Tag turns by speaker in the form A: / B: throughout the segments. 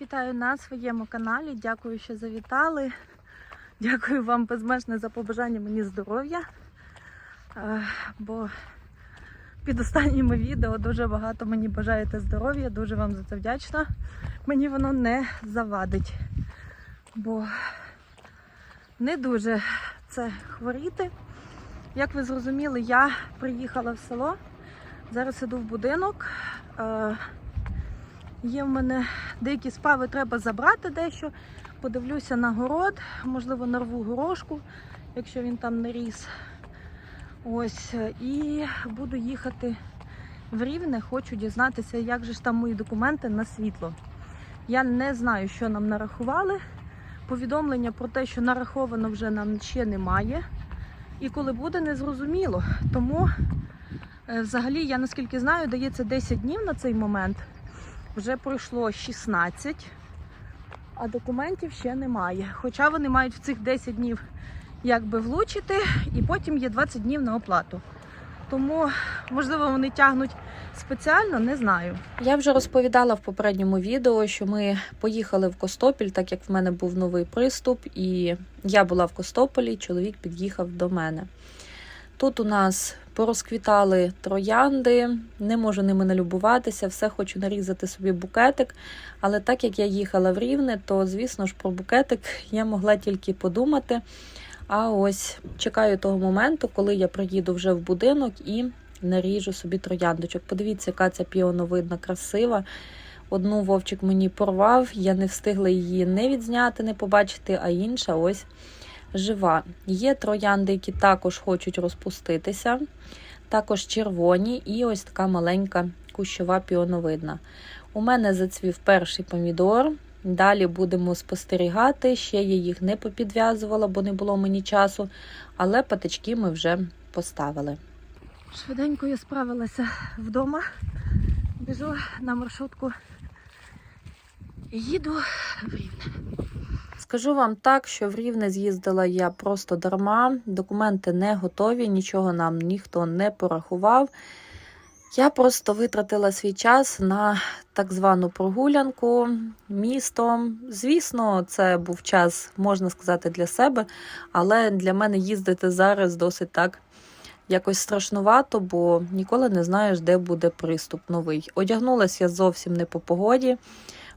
A: Вітаю на своєму каналі. Дякую, що завітали. Дякую вам безмежне за побажання мені здоров'я. Е, Бо під останніми відео дуже багато мені бажаєте здоров'я. Дуже вам за це вдячна. Мені воно не завадить. Бо не дуже це хворіти. Як ви зрозуміли, я приїхала в село. Зараз іду в будинок. Е, Є в мене деякі справи, треба забрати дещо. Подивлюся на город, можливо, нарву горошку, якщо він там не ріс. Ось, і буду їхати в Рівне. Хочу дізнатися, як же ж там мої документи на світло. Я не знаю, що нам нарахували. Повідомлення про те, що нараховано вже нам ще немає. І коли буде, не зрозуміло. Тому, е, взагалі, я наскільки знаю, дається 10 днів на цей момент. Вже пройшло 16, а документів ще немає. Хоча вони мають в цих 10 днів якби влучити, і потім є 20 днів на оплату. Тому, можливо, вони тягнуть спеціально, не знаю.
B: Я вже розповідала в попередньому відео, що ми поїхали в Костопіль, так як в мене був новий приступ, і я була в Костополі, чоловік під'їхав до мене. Тут у нас порозквітали троянди, не можу ними налюбуватися, все хочу нарізати собі букетик. Але так як я їхала в Рівне, то, звісно ж, про букетик я могла тільки подумати. А ось чекаю того моменту, коли я приїду вже в будинок і наріжу собі трояндочок. Подивіться, яка ця піоновидна, красива. Одну вовчик мені порвав, я не встигла її не відзняти, не побачити, а інша ось жива. Є троянди, які також хочуть розпуститися, також червоні, і ось така маленька кущова піоновидна. У мене зацвів перший помідор. Далі будемо спостерігати. Ще я їх не попідв'язувала, бо не було мені часу, але патички ми вже поставили.
A: Швиденько я справилася вдома, біжу на маршрутку їду в Рівне.
B: Скажу вам так, що в Рівне з'їздила я просто дарма, документи не готові, нічого нам ніхто не порахував. Я просто витратила свій час на так звану прогулянку містом. Звісно, це був час, можна сказати, для себе, але для мене їздити зараз досить так якось страшнувато, бо ніколи не знаєш, де буде приступ новий. Одягнулася я зовсім не по погоді.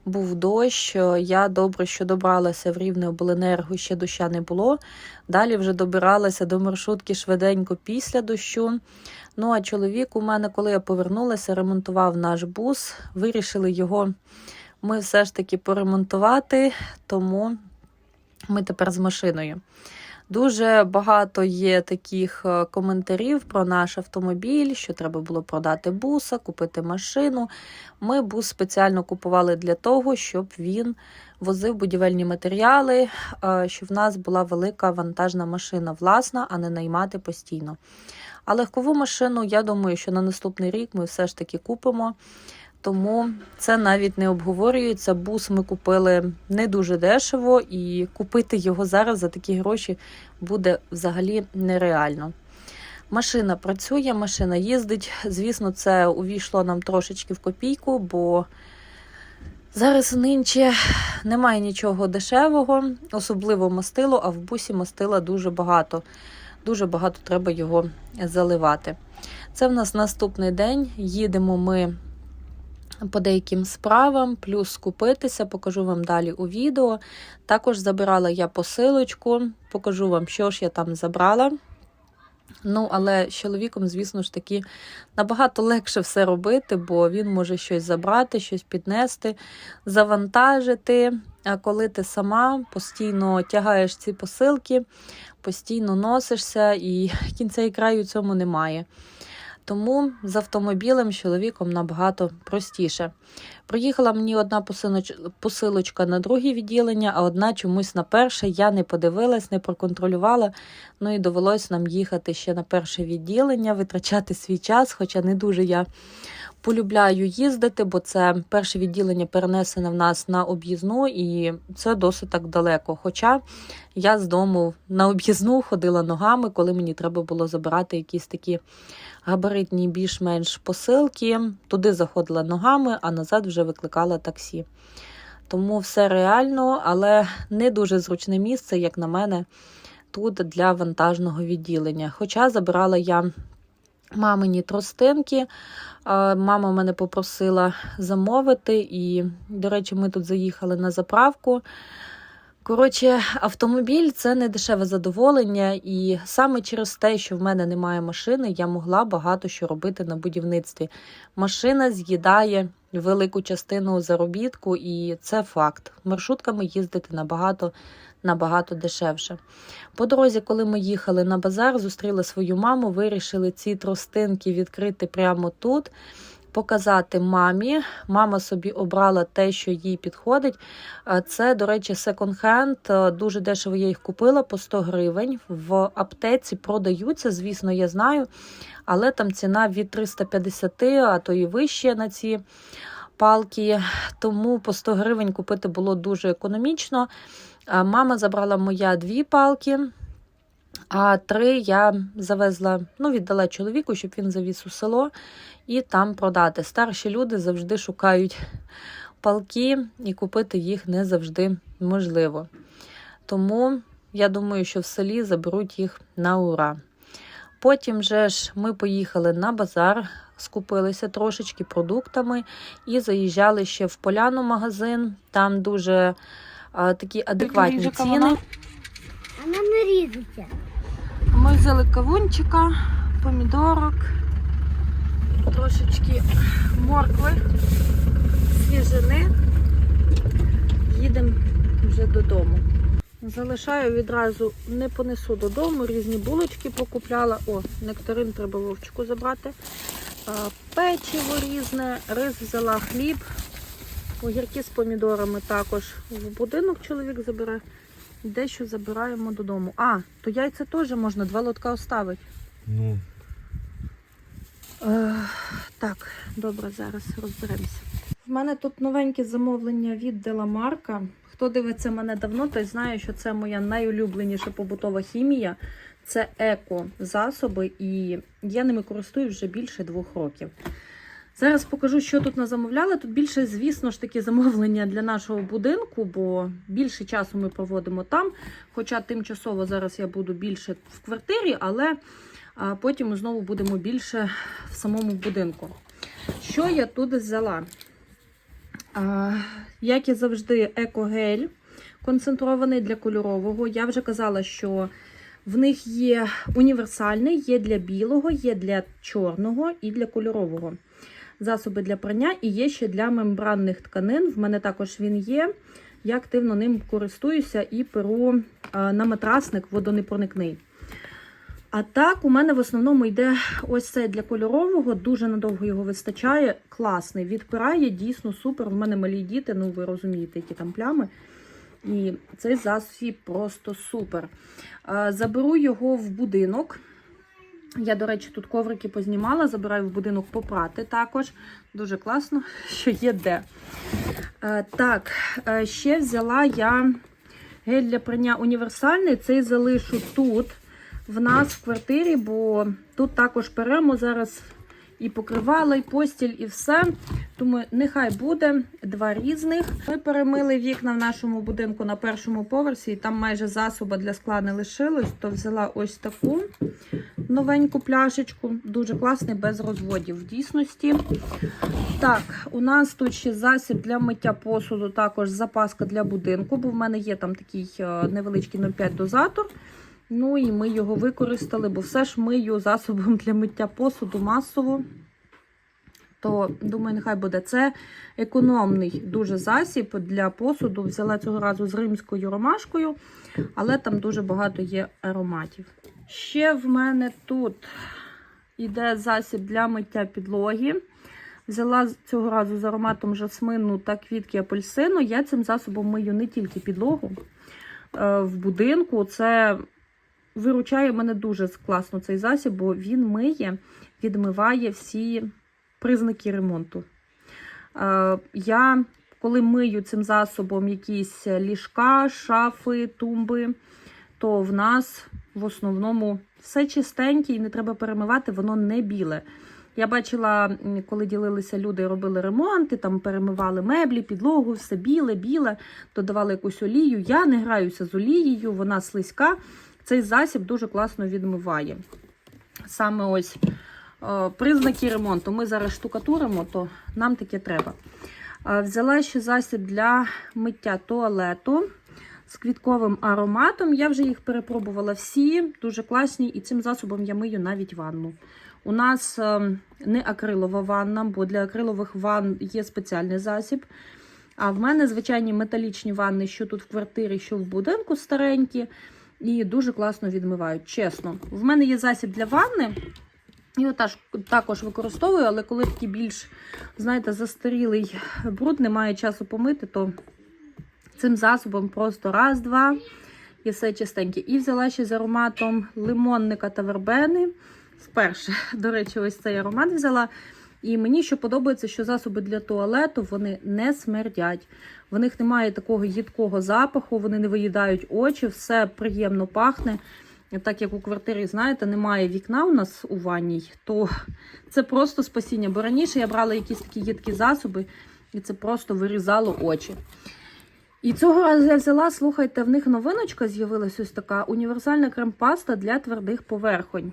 B: Був дощ, я добре, що добралася в Рівне обленерго, ще доща не було. Далі вже добиралася до маршрутки швиденько після дощу. Ну а чоловік у мене, коли я повернулася, ремонтував наш бус. Вирішили його ми все ж таки поремонтувати, тому ми тепер з машиною. Дуже багато є таких е, коментарів про наш автомобіль, що треба було продати буса, купити машину. Ми бус спеціально купували для того, щоб він возив будівельні матеріали, е, щоб в нас була велика вантажна машина власна, а не наймати постійно. А легкову машину, я думаю, що на наступний рік ми все ж таки купимо. Тому це навіть не обговорюється. Бус ми купили не дуже дешево, і купити його зараз за такі гроші буде взагалі нереально. Машина працює, машина їздить. Звісно, це увійшло нам трошечки в копійку, бо зараз нинче немає нічого дешевого, особливо мастило, а в бусі мастила дуже багато. Дуже багато треба його заливати. Це в нас наступний день. Їдемо ми по деяким справам, плюс скупитися, покажу вам далі у відео. Також забирала я посилочку, покажу вам, що ж я там забрала. Ну, але з чоловіком, звісно ж таки, набагато легше все робити, бо він може щось забрати, щось піднести, завантажити. А коли ти сама постійно тягаєш ці посилки, постійно носишся, і кінця і краю цьому немає. Тому з автомобілем з чоловіком набагато простіше. Приїхала мені одна посилочка на друге відділення, а одна чомусь на перше. Я не подивилась, не проконтролювала. Ну і довелось нам їхати ще на перше відділення, витрачати свій час, хоча не дуже я полюбляю їздити, бо це перше відділення перенесене в нас на об'їзну, і це досить так далеко. Хоча я з дому на об'їзну ходила ногами, коли мені треба було забирати якісь такі габаритні більш-менш посилки. Туди заходила ногами, а назад вже викликала таксі. Тому все реально, але не дуже зручне місце, як на мене, тут для вантажного відділення. Хоча забирала я мамині тростинки. Мама мене попросила замовити, і, до речі, ми тут заїхали на заправку. Коротше, автомобіль це не дешеве задоволення, і саме через те, що в мене немає машини, я могла багато що робити на будівництві. Машина з'їдає велику частину заробітку, і це факт. Маршрутками їздити набагато набагато дешевше. По дорозі, коли ми їхали на базар, зустріли свою маму, вирішили ці тростинки відкрити прямо тут. Показати мамі. Мама собі обрала те, що їй підходить. Е, Це, до речі, секонд-хенд. Дуже дешево я їх купила по 100 гривень. В аптеці продаються, звісно, я знаю, але там ціна від 350, а то і вище на ці палки. Тому по 100 гривень купити було дуже економічно. Мама забрала моя дві палки. А три я завезла, ну, віддала чоловіку, щоб він завіз у село і там продати. Старші люди завжди шукають палки, і купити їх не завжди можливо. Тому я думаю, що в селі заберуть їх на ура. Потім же ж ми поїхали на базар, скупилися трошечки продуктами і заїжджали ще в поляну магазин. Там дуже а, такі адекватні
A: ріжика
B: ціни.
A: вона?
C: Вона не різиться.
A: Ми взяли кавунчика, помідорок, трошечки моркви, свіжини. Їдемо вже додому. Залишаю відразу, не понесу додому, різні булочки покупляла. О, нектарин треба вовчику забрати. Печиво різне, рис взяла хліб, огірки з помідорами також в будинок чоловік забере. Дещо забираємо додому. А, то яйця теж можна, два лотка оставити.
D: Ну,
A: Е, так, добре, зараз розберемося. В мене тут новеньке замовлення від Деламарка. Хто дивиться мене давно, той знає, що це моя найулюбленіша побутова хімія. Це еко-засоби, і я ними користуюсь вже більше двох років. Зараз покажу, що тут замовляли. Тут більше, звісно ж, таки замовлення для нашого будинку, бо більше часу ми проводимо там. Хоча тимчасово зараз я буду більше в квартирі, але потім ми знову будемо більше в самому будинку. Що я тут взяла? Як і завжди, екогель концентрований для кольорового. Я вже казала, що в них є універсальний, є для білого, є для чорного і для кольорового. Засоби для прання і є ще для мембранних тканин. В мене також він є. Я активно ним користуюся і перу на матрасник водонепроникний. А так, у мене в основному йде ось це для кольорового, дуже надовго його вистачає. Класний, відпирає, дійсно супер. У мене малі діти, ну ви розумієте, які там плями. І цей засіб просто супер. Заберу його в будинок. Я, до речі, тут коврики познімала, забираю в будинок попрати також. Дуже класно, що є де. Так, е, ще взяла я гель для прання універсальний. Цей залишу тут в нас в квартирі, бо тут також перемо зараз і покривала, і постіль, і все. Тому нехай буде два різних. Ми перемили вікна в нашому будинку на першому поверсі, і там майже засоба для скла не лишилось, то взяла ось таку новеньку пляшечку. Дуже класний, без розводів в дійсності. Так, у нас тут ще засіб для миття посуду, також запаска для будинку, бо в мене є там такий е, невеличкий 0,5 дозатор. Ну і ми його використали, бо все ж мию засобом для миття посуду масово. То, думаю, нехай буде це економний дуже засіб для посуду. Взяла цього разу з римською ромашкою, але там дуже багато є ароматів. Ще в мене тут іде засіб для миття підлоги. Взяла цього разу з ароматом жасмину та квітки апельсину. Я цим засобом мию не тільки підлогу е, в будинку. Це виручає мене дуже класно цей засіб, бо він миє, відмиває всі признаки ремонту. Е, Я, коли мию цим засобом якісь ліжка, шафи, тумби, то в нас в основному все чистеньке і не треба перемивати, воно не біле. Я бачила, коли ділилися люди, робили ремонти, там перемивали меблі, підлогу, все біле, біле, додавали якусь олію. Я не граюся з олією, вона слизька. Цей засіб дуже класно відмиває. Саме ось е, признаки ремонту. Ми зараз штукатуримо, то нам таке треба. Е, Взяла ще засіб для миття туалету з квітковим ароматом. Я вже їх перепробувала всі, дуже класні, і цим засобом я мию навіть ванну. У нас е, не акрилова ванна, бо для акрилових ванн є спеціальний засіб. А в мене звичайні металічні ванни, що тут в квартирі, що в будинку старенькі, і дуже класно відмивають. Чесно, в мене є засіб для ванни. Його також використовую, але коли такий більш, знаєте, застарілий бруд, немає часу помити, то цим засобом просто раз-два і все чистеньке. І взяла ще з ароматом лимонника та вербени. Вперше, до речі, ось цей аромат взяла. І мені що подобається, що засоби для туалету вони не смердять. В них немає такого їдкого запаху, вони не виїдають очі, все приємно пахне. Так як у квартирі, знаєте, немає вікна у нас у ванній, то це просто спасіння. Бо раніше я брала якісь такі їдкі засоби, і це просто вирізало очі. І цього разу я взяла, слухайте, в них новиночка з'явилась ось така універсальна крем-паста для твердих поверхонь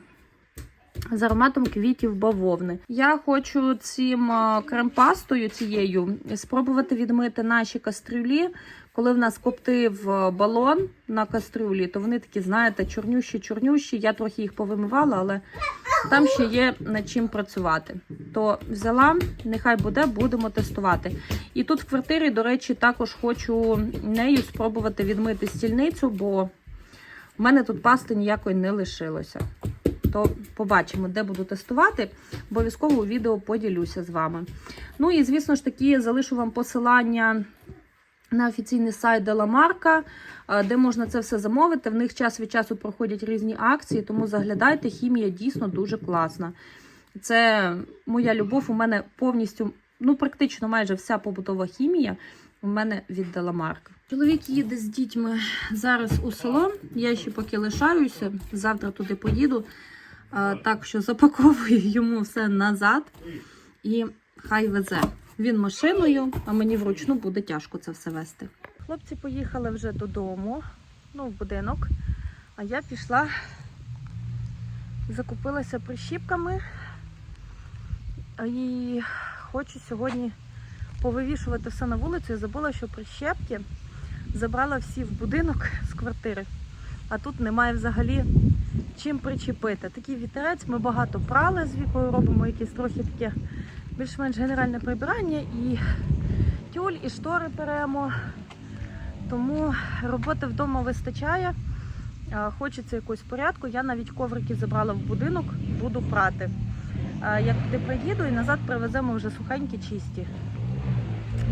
A: з ароматом квітів бавовни. Я хочу цим а, крем-пастою цією спробувати відмити наші кастрюлі. Коли в нас коптив балон на кастрюлі, то вони такі, знаєте, чорнющі-чорнющі. Я трохи їх повимивала, але там ще є над чим працювати. То взяла, нехай буде, будемо тестувати. І тут в квартирі, до речі, також хочу нею спробувати відмити стільницю, бо в мене тут пасти ніякої не лишилося. То побачимо, де буду тестувати. Обов'язково у відео поділюся з вами. Ну і, звісно ж таки, залишу вам посилання на офіційний сайт Деламарка, де можна це все замовити. В них час від часу проходять різні акції, тому заглядайте, хімія дійсно дуже класна. Це моя любов. У мене повністю, ну практично майже вся побутова хімія у мене від Деламарк. Чоловік їде з дітьми зараз у село. Я ще поки лишаюся. Завтра туди поїду. Так що запаковую йому все назад і хай везе. Він машиною, а мені вручну буде тяжко це все вести. Хлопці поїхали вже додому, ну, в будинок. А я пішла, закупилася прищіпками і хочу сьогодні повивішувати все на вулицю. Я забула, що прищепки забрала всі в будинок з квартири, а тут немає взагалі чим причепити. Такий вітерець, ми багато прали з вікою, робимо якесь трохи таке більш-менш генеральне прибирання і тюль, і штори беремо. Тому роботи вдома вистачає. Хочеться якогось порядку. Я навіть коврики забрала в будинок, буду прати. Як туди приїду і назад привеземо вже сухенькі, чисті.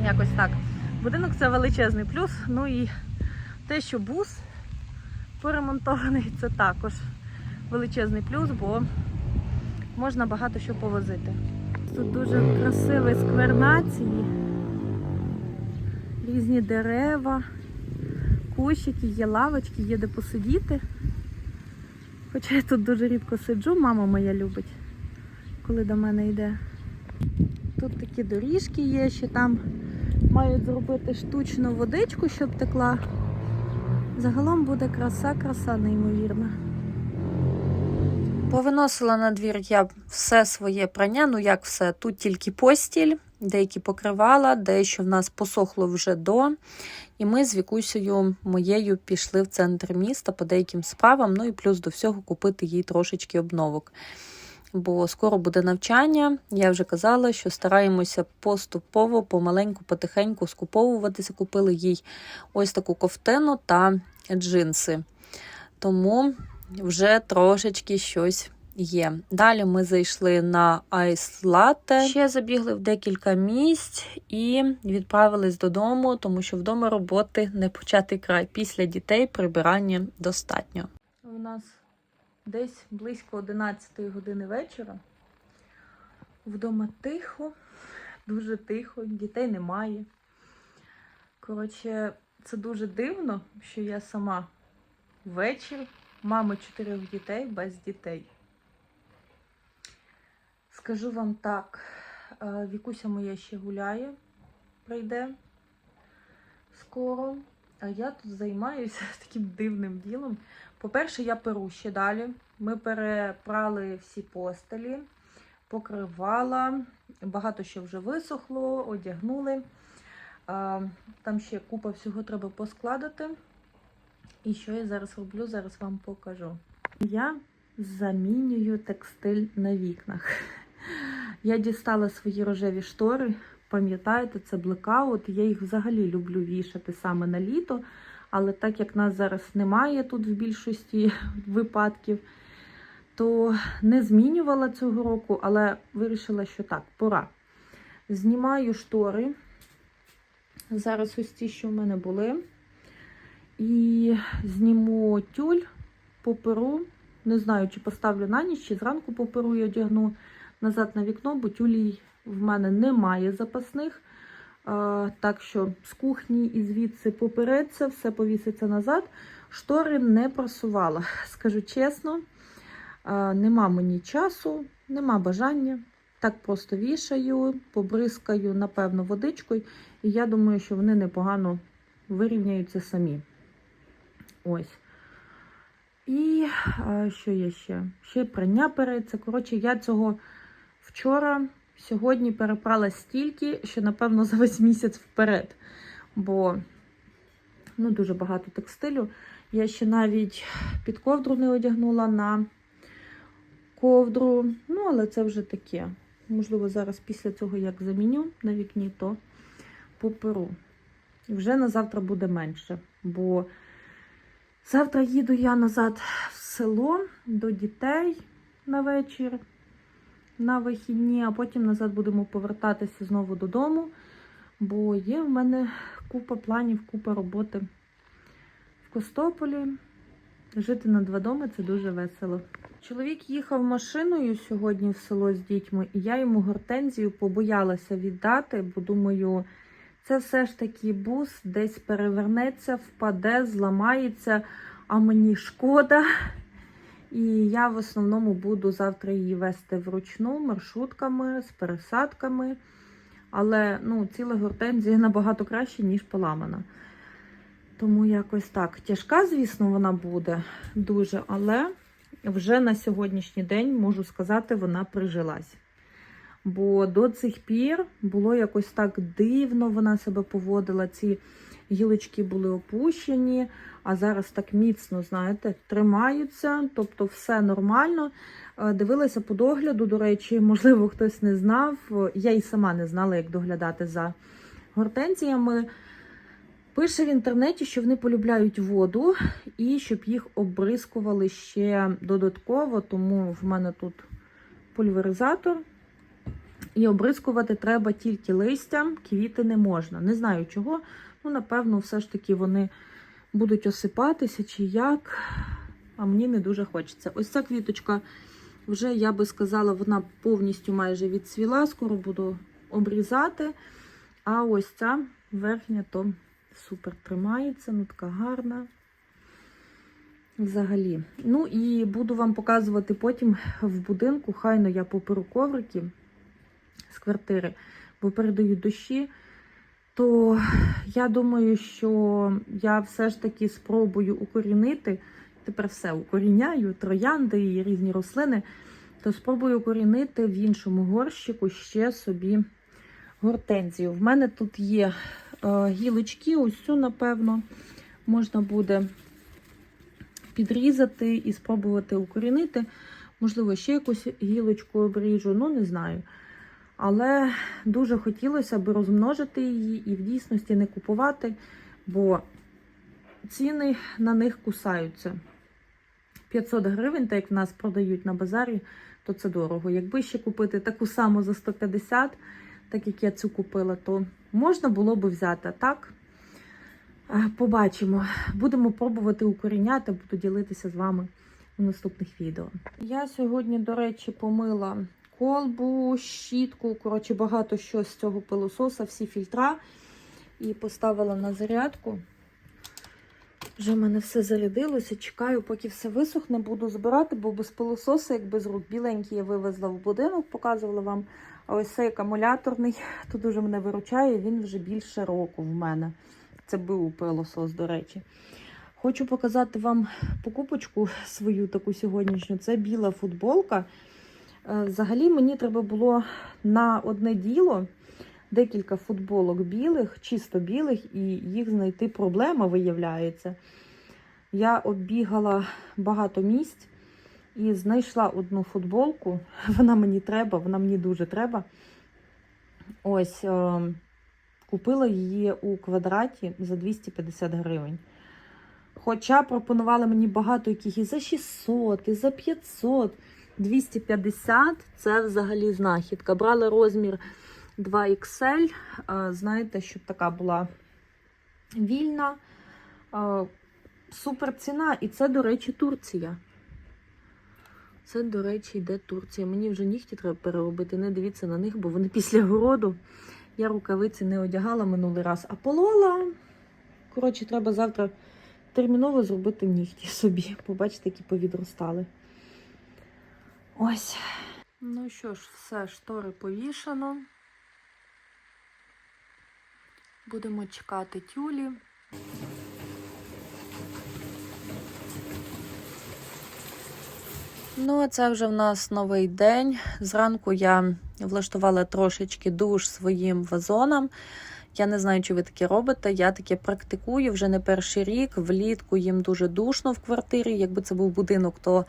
A: Якось так. Будинок це величезний плюс. Ну і те, що бус поремонтований, це також величезний плюс, бо можна багато що повозити. Тут дуже красивий сквер нації, різні дерева, кущики, є лавочки, є де посидіти. Хоча я тут дуже рідко сиджу, мама моя любить, коли до мене йде. Тут такі доріжки є, ще там мають зробити штучну водичку, щоб текла. Загалом буде краса, краса неймовірна.
B: Повиносила на двір я все своє прання, ну як все, тут тільки постіль, деякі покривала, дещо в нас посохло вже до. І ми з Вікусею моєю пішли в центр міста по деяким справам, ну і плюс до всього купити їй трошечки обновок. Бо скоро буде навчання. Я вже казала, що стараємося поступово, помаленьку, потихеньку скуповуватися. Купили їй ось таку ковтину та джинси. Тому вже трошечки щось є. Далі ми зайшли на Latte, ще забігли в декілька місць і відправились додому, тому що вдома роботи не початий край. Після дітей прибирання достатньо.
A: У нас десь близько 11 години вечора. Вдома тихо, дуже тихо, дітей немає. Коротше, це дуже дивно, що я сама ввечері, мама чотирьох дітей без дітей. Скажу вам так, е, Вікуся моя ще гуляє, прийде скоро. А я тут займаюся таким дивним ділом. По-перше, я перу ще далі. Ми перепрали всі постелі, покривала, багато що вже висохло, одягнули. Там ще купа всього треба поскладати. І що я зараз роблю, зараз вам покажу. Я замінюю текстиль на вікнах. Я дістала свої рожеві штори. Пам'ятаєте, це блекаут. Я їх взагалі люблю вішати саме на літо. Але так як нас зараз немає тут в більшості випадків, то не змінювала цього року, але вирішила, що так, пора. Знімаю штори. Зараз ось ті, що в мене були. І зніму тюль, поперу. Не знаю, чи поставлю на ніч, чи зранку поперу і одягну назад на вікно, бо тюлій в мене немає запасних. Так що з кухні і звідси попереться, все повіситься назад. Штори не просувала. Скажу чесно, нема мені часу, нема бажання. Так просто вішаю, побризкаю, напевно, водичкою. І я думаю, що вони непогано вирівняються самі. Ось. І що є ще? Ще прання переться. Коротше, я цього вчора, сьогодні перепрала стільки, що, напевно, за весь місяць вперед. Бо ну, дуже багато текстилю. Я ще навіть під ковдру не одягнула на ковдру. Ну, але це вже таке. Можливо, зараз після цього, як заміню на вікні, то поперу. Вже на завтра буде менше. Бо завтра їду я назад в село до дітей на вечір, на вихідні, а потім назад будемо повертатися знову додому. Бо є в мене купа планів, купа роботи в Костополі. Жити на два доми це дуже весело. Чоловік їхав машиною сьогодні в село з дітьми, і я йому гортензію побоялася віддати, бо думаю, це все ж таки бус десь перевернеться, впаде, зламається, а мені шкода. І я в основному буду завтра її вести вручну маршрутками з пересадками. Але ну, ціла гортензія набагато краще, ніж поламана. Тому якось так. Тяжка, звісно, вона буде дуже, але вже на сьогоднішній день, можу сказати, вона прижилась. Бо до цих пір було якось так дивно, вона себе поводила. Ці гілочки були опущені, а зараз так міцно, знаєте, тримаються, тобто все нормально. Е, Дивилася по догляду, до речі, можливо, хтось не знав. Я і сама не знала, як доглядати за гортензіями. Пише в інтернеті, що вони полюбляють воду і щоб їх обрискували ще додатково, тому в мене тут пульверизатор. І обрискувати треба тільки листя, квіти не можна. Не знаю чого. Ну, напевно, все ж таки вони будуть осипатися чи як. А мені не дуже хочеться. Ось ця квіточка, вже, я би сказала, вона повністю майже відцвіла, скоро буду обрізати. А ось ця верхня, то супер тримається, ну така гарна. Взагалі. Ну і буду вам показувати потім в будинку. Хайно я поперу коврики з квартири, бо передають дощі. То я думаю, що я все ж таки спробую укорінити. Тепер все укоріняю, троянди і різні рослини. То спробую укорінити в іншому горщику ще собі гортензію. В мене тут є е, гілочки, ось цю, напевно, можна буде підрізати і спробувати укорінити. Можливо, ще якусь гілочку обріжу, ну не знаю. Але дуже хотілося б розмножити її і в дійсності не купувати, бо ціни на них кусаються. 500 гривень, так як в нас продають на базарі, то це дорого. Якби ще купити таку саму за 150, так як я цю купила, то можна було б взяти. Так, е, побачимо. Будемо пробувати укоріняти, буду ділитися з вами у наступних відео. Я сьогодні, до речі, помила колбу, щітку, коротше, багато що з цього пилососа, всі фільтра. І поставила на зарядку. Вже в мене все зарядилося. Чекаю, поки все висохне, буду збирати, бо без пилососа, як без рук. Біленький я вивезла в будинок, показувала вам. А ось цей акумуляторний, то дуже мене виручає, він вже більше року в мене. Це був пилосос, до речі. Хочу показати вам покупочку свою таку сьогоднішню. Це біла футболка. Е, Взагалі мені треба було на одне діло декілька футболок білих, чисто білих, і їх знайти проблема виявляється. Я оббігала багато місць і знайшла одну футболку. Вона мені треба, вона мені дуже треба. Ось е, купила її у квадраті за 250 гривень. Хоча пропонували мені багато яких і за 600, і за 500, 250 це взагалі знахідка. Брали розмір 2XL. е, Знаєте, щоб така була вільна. е, Супер ціна. І це, до речі, Турція. Це, до речі, йде Турція. Мені вже нігті треба переробити. Не дивіться на них, бо вони після городу. Я рукавиці не одягала минулий раз, а полола. Коротше, треба завтра терміново зробити нігті собі. Побачите, які повідростали. Ось. Ну що ж, все, штори повішано. Будемо чекати тюлі.
B: Ну, а це вже в нас новий день. Зранку я влаштувала трошечки душ своїм вазонам. Я не знаю, чи ви таке робите. Я таке практикую вже не перший рік. Влітку їм дуже душно в квартирі. Якби це був будинок, то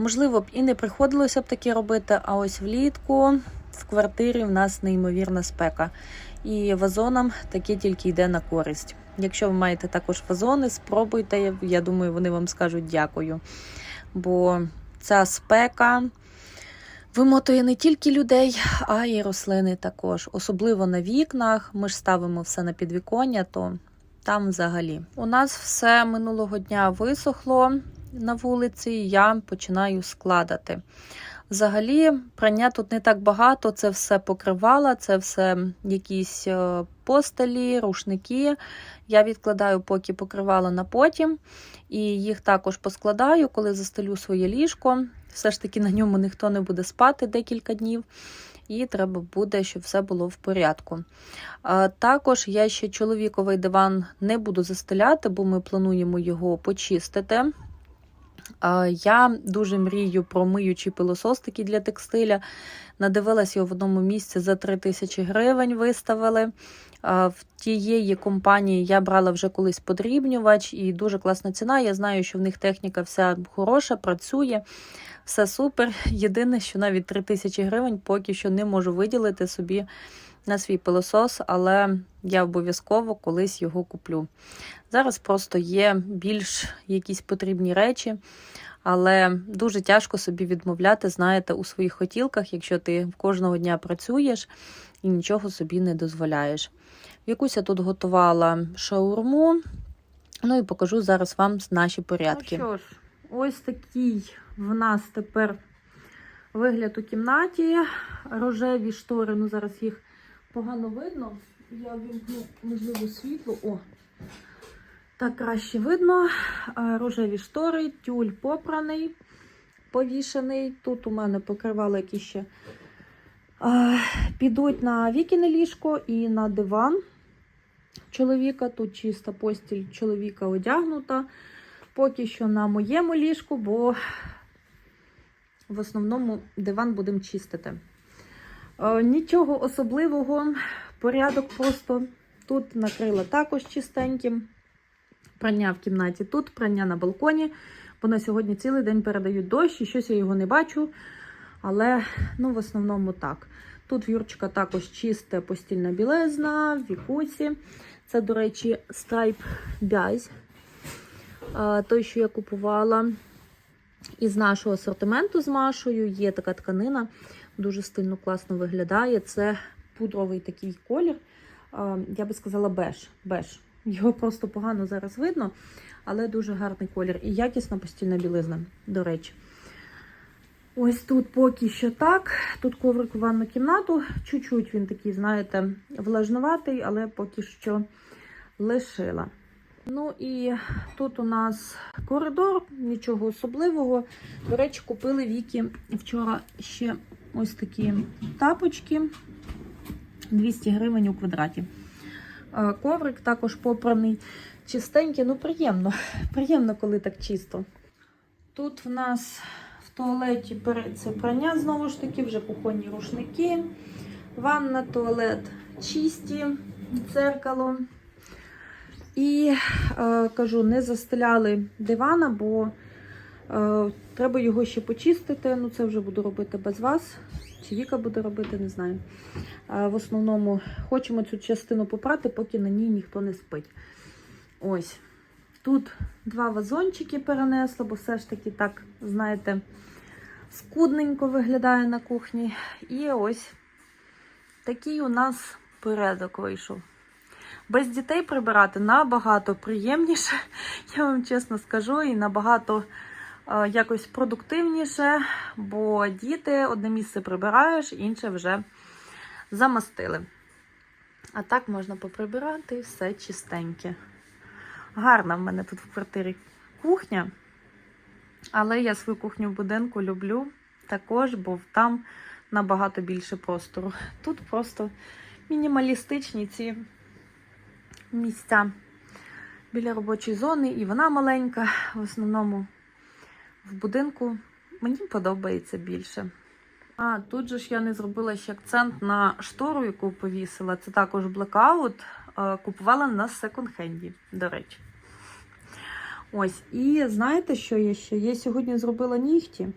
B: можливо б і не приходилося б таке робити. А ось влітку в квартирі в нас неймовірна спека. І вазонам таке тільки йде на користь. Якщо ви маєте також вазони, спробуйте. Я думаю, вони вам скажуть дякую. Бо ця спека вимотує не тільки людей, а й рослини також. Особливо на вікнах. Ми ж ставимо все на підвіконня, то там взагалі. У нас все минулого дня висохло на вулиці, я починаю складати. Взагалі, прання тут не так багато, це все покривала, це все якісь е, постелі, рушники. Я відкладаю поки покривала на потім, і їх також поскладаю, коли застелю своє ліжко. Все ж таки на ньому ніхто не буде спати декілька днів, і треба буде, щоб все було в порядку. А Також я ще чоловіковий диван не буду застеляти, бо ми плануємо його почистити. А, Я дуже мрію про миючий пилосос такий для текстиля. Надивилась його в одному місці за 3 тисячі гривень виставили. В тієї компанії я брала вже колись подрібнювач і дуже класна ціна. Я знаю, що в них техніка вся хороша, працює, все супер. Єдине, що навіть 3 тисячі гривень поки що не можу виділити собі на свій пилосос, але я обов'язково колись його куплю. Зараз просто є більш якісь потрібні речі, але дуже тяжко собі відмовляти, знаєте, у своїх хотілках, якщо ти кожного дня працюєш і нічого собі не дозволяєш. Якусь я тут готувала шаурму. Ну і покажу зараз вам наші порядки.
A: Ну що ж, ось такий в нас тепер вигляд у кімнаті. Рожеві штори, ну зараз їх погано видно. Я вімкну, можливо, світло. О, так краще видно. Рожеві штори, тюль попраний, повішений. Тут у мене покривало які ще підуть на вікіне ліжко і на диван чоловіка. Тут чиста постіль чоловіка одягнута. Поки що на моєму ліжку, бо в основному диван будемо чистити. Е, Нічого особливого, порядок просто. Тут накрила також чистеньким. Прання в кімнаті тут, прання на балконі, бо на сьогодні цілий день передають дощ і щось я його не бачу. Але ну, в основному так. Тут в Юрчика також чисте постільна білизна, в вікусі. Це, до речі, Stripe Bize. Той, що я купувала із нашого асортименту з Машою, є така тканина, дуже стильно класно виглядає. Це пудровий такий колір. Я би сказала, беж. беж. Його просто погано зараз видно, але дуже гарний колір. І якісна постільна білизна, до речі. Ось тут поки що так. Тут коврик у ванну кімнату. Чуть-чуть він такий, знаєте, влажноватий, але поки що лишила. Ну і тут у нас коридор, нічого особливого. До речі, купили Вікі вчора ще ось такі тапочки. 200 гривень у квадраті. Е, Коврик також попраний, чистенький, ну приємно. Приємно, коли так чисто. Тут в нас в туалеті переться прання, знову ж таки, вже кухонні рушники. Ванна, туалет чисті, дзеркало. І е, кажу, не застеляли дивана, бо треба його ще почистити. Ну, це вже буду робити без вас. Чи Віка буде робити, не знаю. Е, в основному хочемо цю частину попрати, поки на ній ніхто не спить. Ось. Тут два вазончики перенесла, бо все ж таки так, знаєте, скудненько виглядає на кухні. І ось такий у нас порядок вийшов. Без дітей прибирати набагато приємніше, я вам чесно скажу, і набагато е, якось продуктивніше, бо діти одне місце прибираєш, інше вже замастили. А так можна поприбирати все чистеньке. Гарна в мене тут в квартирі кухня, але я свою кухню в будинку люблю також, бо там набагато більше простору. Тут просто мінімалістичні ці місця біля робочої зони, і вона маленька. В основному в будинку мені подобається більше. А тут же ж я не зробила ще акцент на штору, яку повісила. Це також блекаут. Е, Купувала на секонд-хенді, до речі. Ось, і знаєте, що я ще? Я сьогодні зробила нігті,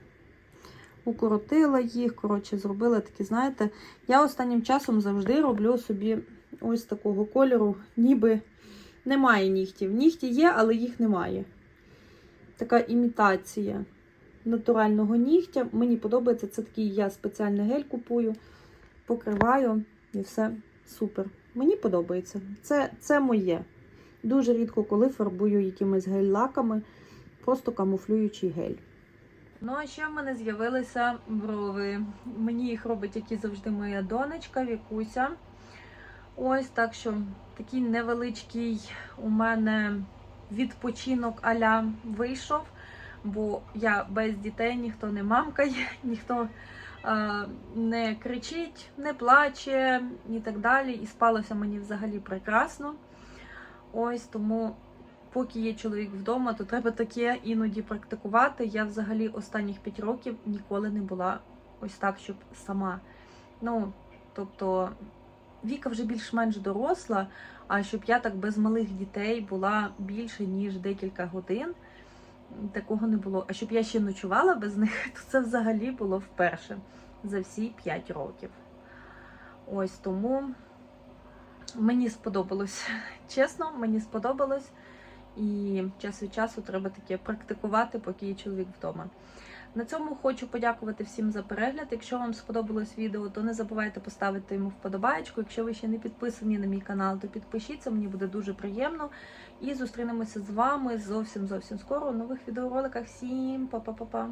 A: укоротила їх, коротше, зробила такі, знаєте, я останнім часом завжди роблю собі ось такого кольору, ніби немає нігтів. Нігті є, але їх немає. Така імітація натурального нігтя. Мені подобається, це такий я спеціальний гель купую, покриваю і все супер. Мені подобається. Це, це моє. Дуже рідко коли фарбую якимись гель-лаками, просто камуфлюючий гель. Ну, а ще в мене з'явилися брови. Мені їх робить, як і завжди, моя донечка Вікуся. Ось так що такий невеличкий у мене відпочинок аля вийшов, бо я без дітей, ніхто не мамкає, ніхто е, не кричить, не плаче і так далі. І спалося мені взагалі прекрасно. Ось тому, поки є чоловік вдома, то треба таке іноді практикувати. Я взагалі останніх 5 років ніколи не була ось так, щоб сама. Ну, тобто. Віка вже більш-менш доросла, а щоб я так без малих дітей була більше, ніж декілька годин, такого не було. А щоб я ще ночувала без них, то це взагалі було вперше за всі 5 років. Ось тому мені сподобалось. Чесно, мені сподобалось. І час від часу треба таке практикувати, поки є чоловік вдома. На цьому хочу подякувати всім за перегляд. Якщо вам сподобалось відео, то не забувайте поставити йому вподобаєчку. Якщо ви ще не підписані на мій канал, то підпишіться, мені буде дуже приємно. І зустрінемося з вами зовсім зовсім скоро у нових відеороликах. Всім па-па-па-па!